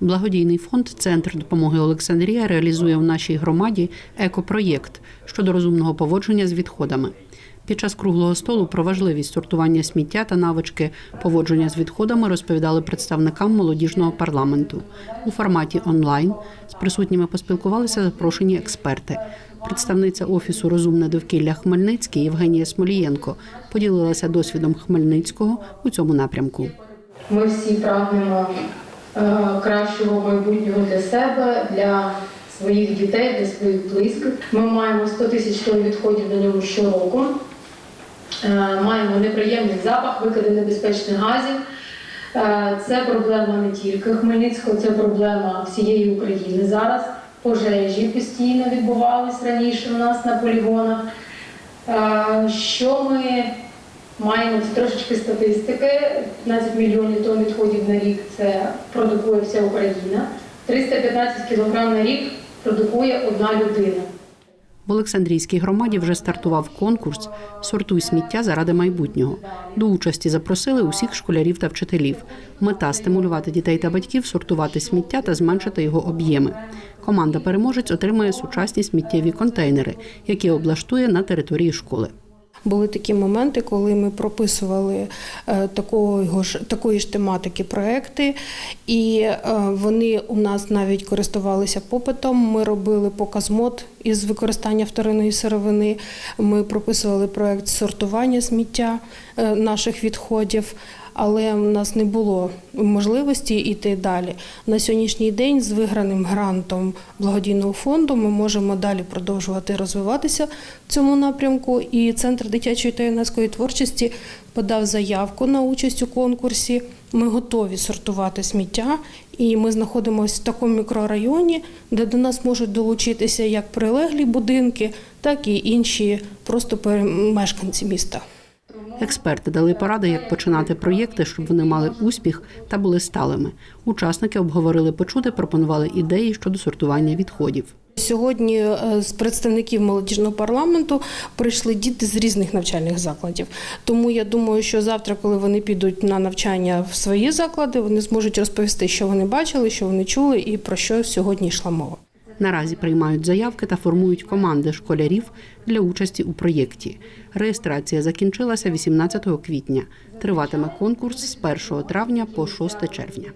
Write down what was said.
Благодійний фонд Центр допомоги Олександрія реалізує в нашій громаді екопроєкт щодо розумного поводження з відходами. Під час круглого столу про важливість сортування сміття та навички поводження з відходами розповідали представникам молодіжного парламенту. У форматі онлайн з присутніми поспілкувалися запрошені експерти. Представниця офісу Розумне довкілля Хмельницький Євгенія Смолієнко поділилася досвідом Хмельницького у цьому напрямку. Ми всі прагнемо кращого майбутнього для себе, для своїх дітей, для своїх близьких. Ми маємо 100 тисяч тонн відходів на ньому щороку. Е, Маємо неприємний запах, викиди небезпечних газів. Е, Це проблема не тільки Хмельницького, це проблема всієї України зараз. Пожежі постійно відбувались раніше у нас на полігонах. Е, Що ми маємо трошечки статистики. 15 мільйонів тонн відходів на рік це продукує вся Україна. 315 кілограм на рік продукує одна людина. В Олександрійській громаді вже стартував конкурс Сортуй сміття заради майбутнього. До участі запросили усіх школярів та вчителів. Мета стимулювати дітей та батьків сортувати сміття та зменшити його об'єми. Команда переможець отримає сучасні сміттєві контейнери, які облаштує на території школи. Були такі моменти, коли ми прописували е, такого ж такої ж тематики проекти, і е, вони у нас навіть користувалися попитом. Ми робили показ мод із використання вторинної сировини. Ми прописували проект сортування сміття е, наших відходів. Але в нас не було можливості йти далі. На сьогоднішній день з виграним грантом благодійного фонду ми можемо далі продовжувати розвиватися в цьому напрямку. І центр дитячої та юнацької творчості подав заявку на участь у конкурсі. Ми готові сортувати сміття, і ми знаходимося в такому мікрорайоні, де до нас можуть долучитися як прилеглі будинки, так і інші просто мешканці міста. Експерти дали поради, як починати проєкти, щоб вони мали успіх та були сталими. Учасники обговорили почути, пропонували ідеї щодо сортування відходів. Сьогодні е, з представників молодіжного парламенту прийшли діти з різних навчальних закладів. Тому я думаю, що завтра, коли вони підуть на навчання в свої заклади, вони зможуть розповісти, що вони бачили, що вони чули і про що сьогодні йшла мова. Наразі приймають заявки та формують команди школярів для участі у проєкті. Реєстрація закінчилася 18 квітня. Триватиме конкурс з 1 травня по 6 червня.